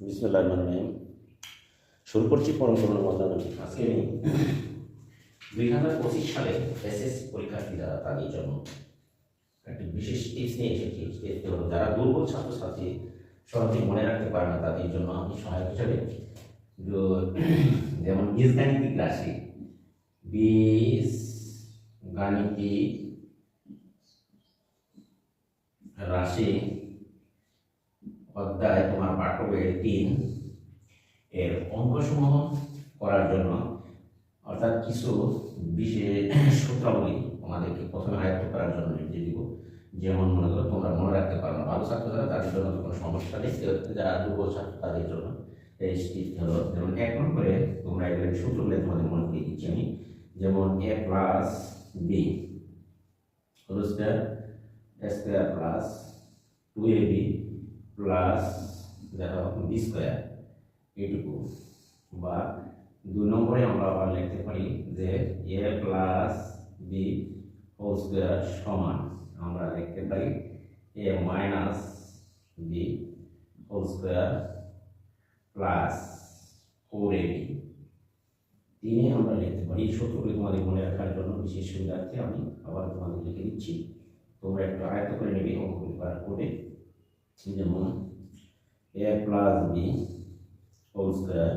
বিসমুল্লাহ রহমান শুরু করছি পরম করুণার মাধ্যমে আজকে আমি দুই হাজার পঁচিশ সালে এসএস পরীক্ষার্থী যারা, তাদের জন্য একটি বিশেষ টিপস নিয়ে এসেছি। যারা দুর্বল ছাত্রছাত্রী সহজে মনে রাখতে পারে না, তাদের জন্য আমি সহায়ক হিসাবে যেমন বীজগাণিতিক রাশি, বীজ গাণিতিক রাশি অধ্যায় তোমার পাঠ্য বইয়ের তিন এর অঙ্কসমূহ করার জন্য, অর্থাৎ কিছু বিশেষ সূত্রাবলী আমাদেরকে প্রথমে আয়ত্ত করার জন্য নির্দেশ দিব। যেমন মনে করো, তোমরা মনে রাখতে পারো না, ভালো ছাত্র যারা তাদের জন্য কোনো সমস্যা নেই যারা দুর্বল ছাত্র তাদের জন্য হলো যেমন এক করে তোমরা এগুলো সূত্রগুলো তোমাদের মনে করিয়ে দিচ্ছি আমি। যেমন A plus B whole square square plus two A B plus দেখো বি স্কোয়ার এইটুকু বা দুই নম্বরে আমরা আবার লিখতে পারি যে A plus B whole square সমান, আমরা লিখতে পারি A minus B whole square plus four A B তিনে আমরা লিখতে পারি সূত্রগুলি তোমাদের মনে রাখার জন্য বিশেষ সুবিধার্থে আমি আবার তোমাদের লিখে দিচ্ছি। তোমরা একটু আয়ত্ত করে নেবে, অঙ্কগুলি করার করে যেমন A plus B whole square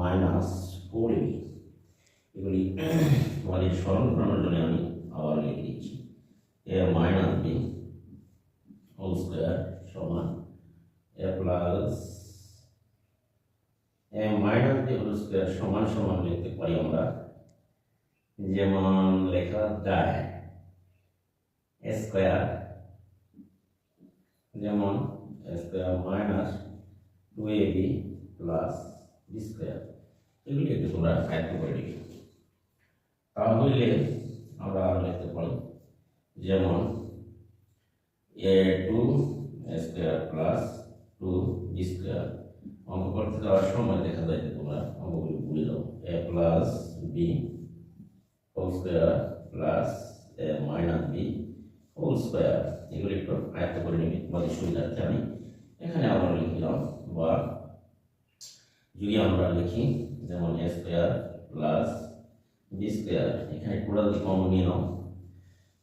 minus four B এগুলি তোমাদের স্মরণ করানোর জন্য আমি আবার লিখে দিচ্ছি। A minus B whole square সমান A plus A minus B whole square সমান সমান লিখতে পারি আমরা। যেমন লেখা যায় স্কোয়ার যেমন square minus two A B plus B square এগুলি একটু তোমরা আয়ত্ত করে নিবে তাহলে আমরা আরও লিখতে পারি, যেমন A two square plus two B square অঙ্ক করতে যাওয়ার সময় দেখা যায় যে তোমরা অঙ্কগুলি ভুলে যাও। A plus B whole square plus A minus B whole square এগুলি একটু আয়ত্ত করে নিবি তোমাদের সুবিধার্থে আমি এখানে আমরা লিখলাম বা যদি আমরা লিখি, যেমন A square plus B square এখানে যদি কমন নিয়ে নাও,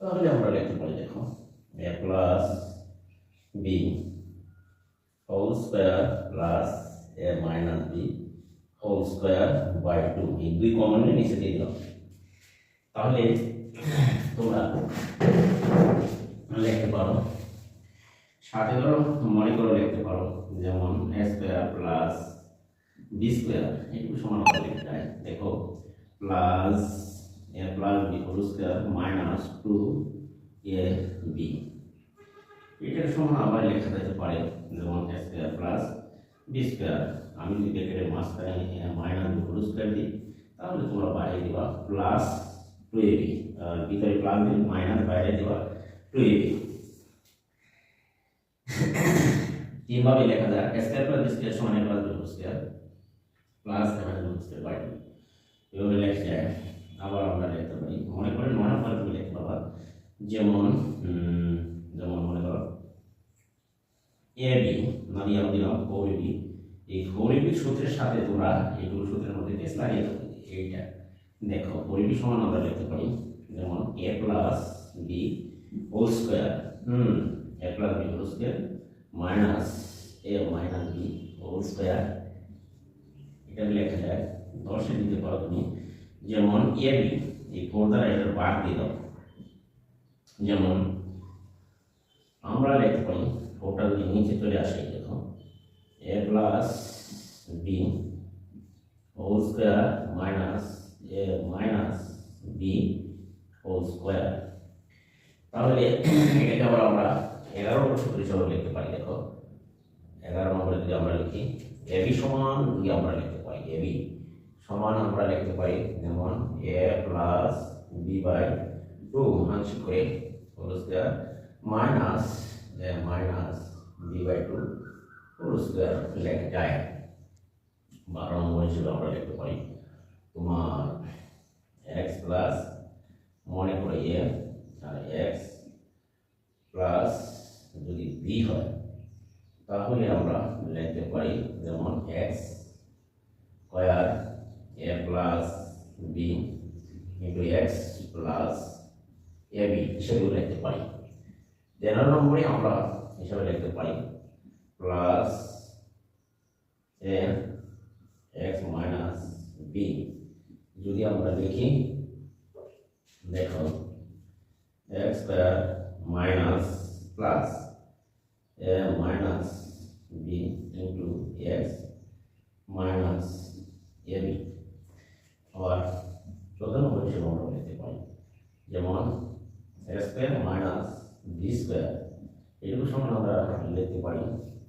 তাহলে আমরা লিখতে পারি, দেখো A plus B whole square plus A minus B whole square by two এই দুই কমন নিয়ে নিচে দিয়ে দিলাম। তাহলে তোমরা লিখতে পারো। সাথে ধরো, মনে করে লিখতে পারো, যেমন A square plus B square একটু সমান করে লিখতে হয়। দেখো plus A plus B whole square minus two A B এটার সমান আবার লেখা যেতে পারে, যেমন A square plus B square আমি যদি ব্র্যাকেটের মাঝখানে মাইনাস বি হোল স্কোয়ার দিই, তাহলে তোমরা বাইরে দিবা প্লাস টু ভিতরে প্লাস দিন মাইনাস বাইরে দিবা টু এ বি তিনভাবে লেখা যায়। স্কোয়ার প্লাস স্কোয়ার সমান plus B whole square plus এখানে বি স্কোয়ার বাই এভাবে লেখা যায়। আবার আমরা লিখতে পারি। মনে করে নয় নম্বর তুমি লিখতে পারবা। যেমন যেমন মনে করো এ বি না দিয়ে আমি দিলাম ফোর এই ফোর সূত্রের সাথে তোমরা এইগুলো সূত্রের মধ্যে টেস্ট লাগিয়ে এইটা। দেখো ফোর সমান আমরা লিখতে পারি, যেমন A plus B whole square hmm A plus B whole square minus A minus B whole square এটা লেখা যায়, দশে দিতে পারো তুমি, যেমন এ বি এই ফোর দ্বারা এটার বাদ দিয়ে দাও, যেমন আমরা লিখতে পারি ফোরটা যদি নিচে চলে আসে, দেখো A plus B whole square minus minus B whole square তাহলে এটা আবার আমরা এগারো সূত্র হিসাবে লিখতে পারি, দেখো। এগারো নম্বরে যদি আমরা লিখি এ বি সমান যদি আমরা লিখতে পারি এ বি সমান আমরা লিখতে পারি, যেমন A plus B by two আংশিক করে whole square minus minus B by two whole square লেখা যায়। বারো নম্বর হিসেবে আমরা লিখতে পারি তোমার এক্স প্লাস মনে করে এ আর এক্স প্লাস যদি বি হয়, তাহলে আমরা লিখতে পারি যেমন X square A plus B into X plus A B হিসেবেও লিখতে পারি। তেরো নম্বরে আমরা হিসাবে লিখতে পারি plus A X minus B যদি আমরা লিখি দেখো X square minus plus A minus B into X minus A B আবার নম্বর হিসেবে আমরা লিখতে পারি যেমন A square minus B square এটুকু সমান আমরা লিখতে পারি,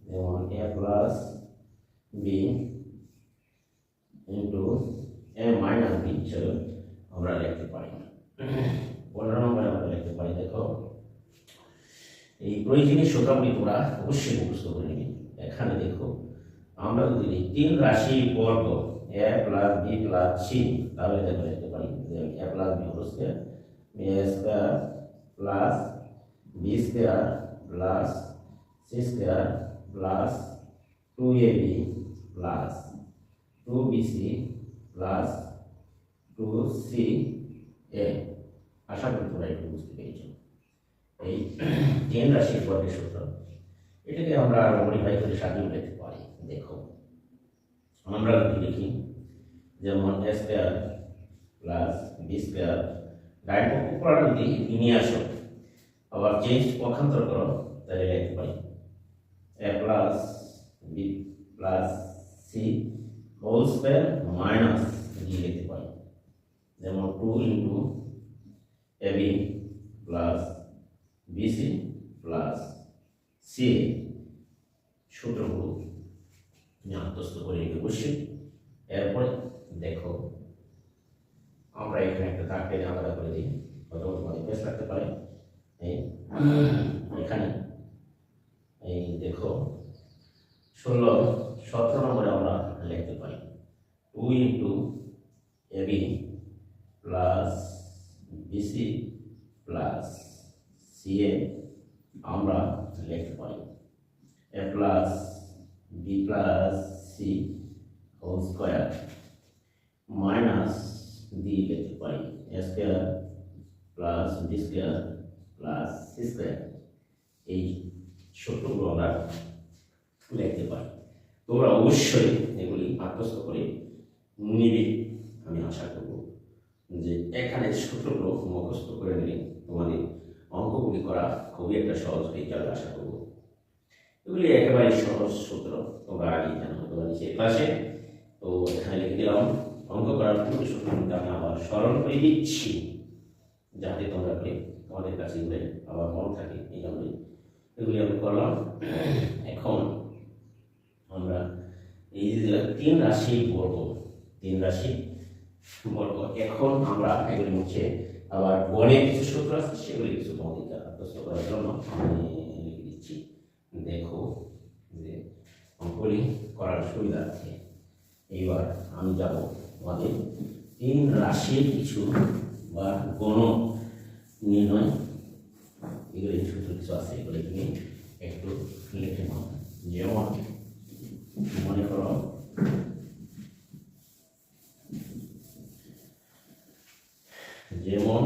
যেমন A plus B into A minus B হিসেবে আমরা লিখতে পারি পনেরো নম্বরে আমরা লিখতে পারি, দেখো, এই প্রয়োজনীয় সূত্রগুলি তোমরা অবশ্যই মুখস্থ করে নিবি। এখানে দেখো, আমরা যদি এই তিন রাশি বর্গ, A plus B plus C, তাহলে দেখো লিখতে পারি A plus B whole square, A square plus B square plus C square plus two A B plus two B C plus two C A আশা করি তোমরা একটু বুঝতে পেরেছ। এই তিন রাশির বর্গের সূত্র। এটাকে আমরা মডিফাই করে সাজিয়ে লিখতে পারি। দেখো, আমরা যদি লিখি, যেমন A square plus B square ডাইন পক্ষ পড়াটা যদি নিয়ে আসো আবার চেঞ্জ পক্ষান্তর করো, তাহলে লিখতে পারি। A plus B plus C whole square minus D লিখতে পারি যেমন two into A B plus BC plus C সূত্রগুলো আমি আত্মস্থ করে রেখে বসি। এরপরে দেখো, আমরা এখানে একটা দাগ টেনে আলাদা করে দিই। অথবা তোমাদের বেশ লাগতে পারে। এখানে। এই দেখো, ষোলো সতেরো নম্বরে আমরা লিখতে পারি। Two into AB plus BC plus CA আমরা লিখতে পারি। A plus B plus C whole square minus D লিখতে পারি। A square plus B square plus C square এই সূত্রগুলো আমরা লিখতে পারি। তোমরা অবশ্যই এগুলি আত্মস্থ করে নিবে। আমি আশা করব যে এখানে সূত্রগুলো মুখস্থ করে নিলে তোমাদের অঙ্কগুলি করা খুবই একটা সহজ হয়ে যাবে আশা করব। এগুলি একেবারে সহজ সূত্র। তোমরা আগেই জানো তোমরা নিচে ক্লাসে তো এখানে লিখে দিলাম, অঙ্ক করার পূর্বে সূত্রগুলিকে আমি আবার স্মরণ করে দিচ্ছি, যাতে তোমরা তোমাদের কাছে এগুলো আবার মনে থাকে। এই জন্যই এগুলি আমি করলাম। এখন আমরা এই যে তিন রাশি বর্গ, তিন রাশি বর্গ, এখন আমরা এগুলি হচ্ছে আবার গণের কিছু সূত্র আছে, সেগুলি কিছু তোমাদেরকে আত্মস্থ করার জন্য লিখে দিচ্ছি। দেখো যে অঙ্কগুলি করার সুবিধা আছে। এইবার আমি যাব আমাদের তিন রাশির কিছু বা গণ নির্ণয়। এগুলি সূত্র কিছু আছে, এগুলি তুমি একটু লিখে নাও। যেমন মনে করো। যেমন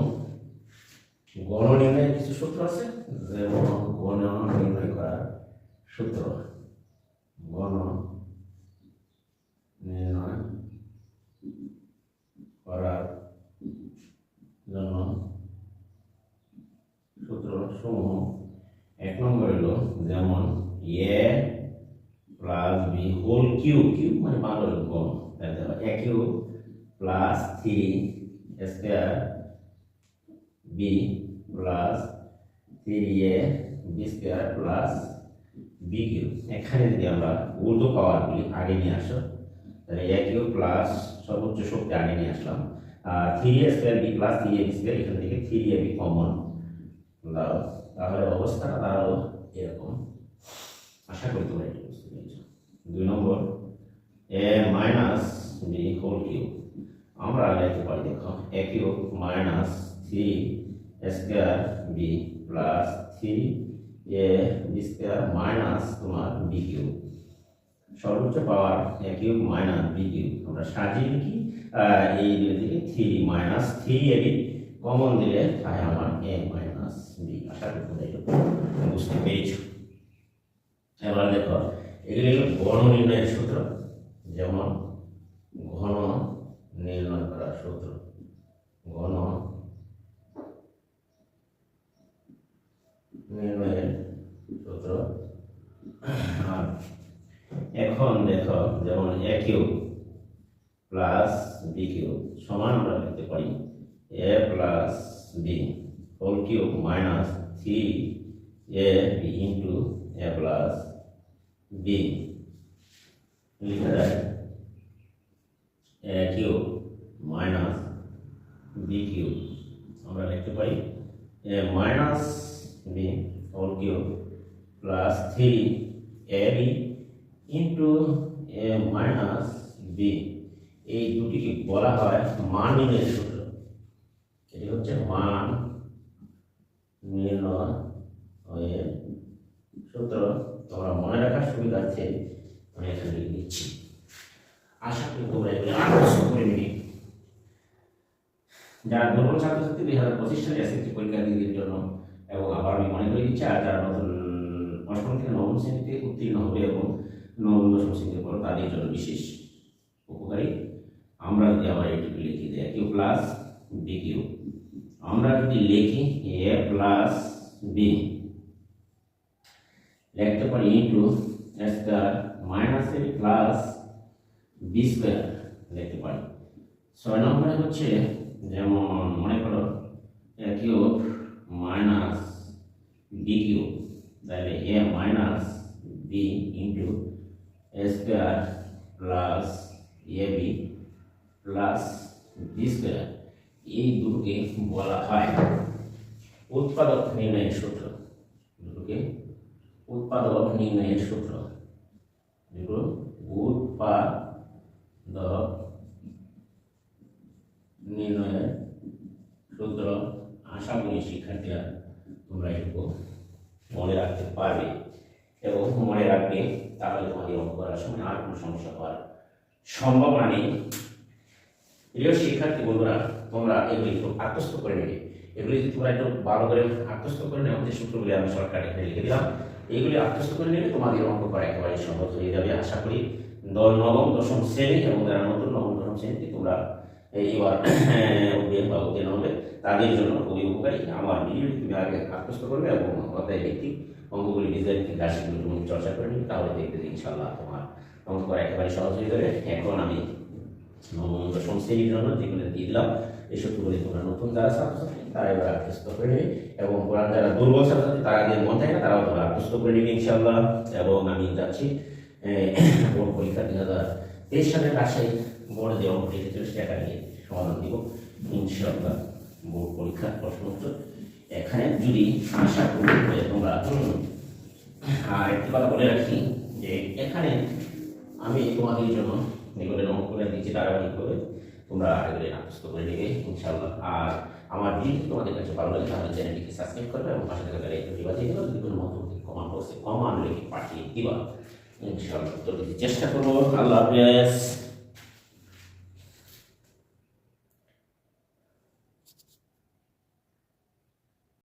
গণ নির্ণয়ের কিছু সূত্র আছে? যেমন গণ নির্ণয় করার সূত্র। গণ নির্ণয় করার জন্য সূত্র সমূহ এক নম্বর হলো যেমন A plus B whole cube cube মানে বাংলা গণ A cube plus three square B plus three A B square plus B cube এখানে যদি আমরা উর্দু পাওয়ারগুলি আগে নিয়ে আসো, তাহলে এ কিউ প্লাস সর্বোচ্চ শক্তি আগে নিয়ে আসলাম। আর three A square B plus three A B square এখান থেকে থ্রি এ বি কমন তাহলে অবস্থাটা দাঁড়াল এরকম। আশা করি তোমরা বুঝতে পেরেছ দুই নম্বর, A minus B whole cube আমরা লিখতে পারি, দেখো A cube minus three square B plus three A B square minus তোমার বি কিউ সর্বোচ্চ power A cube minus B cube আমরা সাজিয়ে লিখি এই দুই থেকে three minus three A B common দিলে তাই আমার এ মাইনাস বি আশা করি তোমরা বুঝতে পেরেছ। এবার দেখো, এগুলি হলো গণ নির্ণয়ের সূত্র, যেমন ঘন নির্ণয় করার সূত্র। ঘন নির্ণয়ের সূত্র। আর এখন দেখো, যেমন A cube plus B cube সমান আমরা লিখতে পারি A plus B whole cube minus three A B into A plus B লিখা যায় A cube minus B cube আমরা লিখতে পারি A minus B whole cube plus three A B into A minus B এই দুটিকে বলা হয় মান নির্ণয়ের সূত্র। এটি হচ্ছে মান নির্ণয়ের তোমরা মনে রাখার সুবিধার্থে আমি এখানে লিখে দিচ্ছি। আশা করি তোমরা এগুলো আগ্রহ করে নিবি। যারা দুর্বল ছাত্রছাত্রী দুই হাজার পঁচিশ সালে এসএসসি পরীক্ষা দিয়ে জন্য এবং আবার আমি মনে করে দিচ্ছি আর যারা নতুন, অষ্টম থেকে নবম শ্রেণীতে উত্তীর্ণ হবে এবং নবম, দশম শ্রেণীতে পড়ো, তাদের জন্য বিশেষ উপকারী। আমরা যদি আবার এটুকু লিখি যে কিউ প্লাস বি কিউ আমরা যদি লিখি এ প্লাস বি লিখতে পারি into square minus A plus B square লিখতে পারি ছয় নম্বরে হচ্ছে, যেমন মনে করো A cube minus B cube তাহলে A minus B into square plus A B plus B square এই দুটোকে বলা হয়। উৎপাদক নির্ণয়ের সূত্র। দুটোকে উৎপাদক নির্ণয়ের সূত্র। দুটো উৎপাদক নির্ণয়ের সূত্র। আশা করি শিক্ষার্থীরা তোমরা এটুকু মনে রাখতে পারবে। এবং মনে রাখবে, তাহলে তোমাদের অঙ্ক করার সময় আর কোনো সমস্যা হওয়ার সম্ভাবনা নেই। প্রিয় শিক্ষার্থী বন্ধুরা, তোমরা এগুলি একটু আত্মস্থ করে নেবে এগুলি তোমরা একটু ভালো করে আত্মস্থ করে নেও, যে সূত্রগুলি আমি শর্টকাট এখানে লিখে দিলাম এইগুলি আত্মস্থ করে নিলে তোমাদের অঙ্ক করা একেবারে সহজ হয়ে যাবে। আশা করি নবম, দশম শ্রেণি এবং যারা নতুন নবম, দশম শ্রেণীতে তোমরা এইবার উদ্বেগ বা উত্তীর্ণ হবে, তাদের জন্য খুবই উপকারী। আমার ভিডিওটি তুমি আগে আত্মস্থ করবে এবং অধ্যায় ভিত্তিক অঙ্কগুলি ভিত্তিক রাশিগুলি তুমি চর্চা করে নিবে তাহলে দেখবে যে ইনশাল্লাহ তোমার অঙ্ক করা একেবারে সহজ হয়ে যাবে। এখন আমি নবম, দশম শ্রেণির জন্য যেগুলো দিয়ে দিলাম এই সূত্রগুলি তোমরা নতুন যারা ছাত্রছাত্রী, তারা এবার আত্মস্থ করে নেবে। এবং কোরআন যারা দুর্বল ছাত্রছাত্রী, তারা যে মন থাকে না তারাও তোমরা আত্মস্থ করে নেবে ইনশাল্লাহ এবং আমি যাচ্ছি বোর্ড পরীক্ষা দুই হাজার তেইশ সালের রাজশাহী বোর্ডে যে অঙ্ক লিখেছিল সেটা নিয়ে সমাধান দিব। ইনশাল্লাহ বোর্ড পরীক্ষার প্রশ্ন উত্তর। এখানে যদি আশা করি তোমরা আর একটি কথা বলে রাখি, যে এখানে আমি তোমাদের জন্য এগুলো নোট করে দিচ্ছি ধারাবাহিকভাবে। তোমরা আগে আত্মস্থ করে নেবে ইনশাল্লাহ আর আমার ভিডিও তোমাদের কাছে ভালো লাগে, তাহলে চ্যানেলটিকে সাবস্ক্রাইব করবে এবং পাশে থাকা লাইক দিবা দিয়ে দিবা, যদি কোনো মন্তব্য কমান বসে কমান লিখে পাঠিয়ে দিবা। ইনশাল্লাহ তো চেষ্টা করব। আল্লাহ হাফেজ।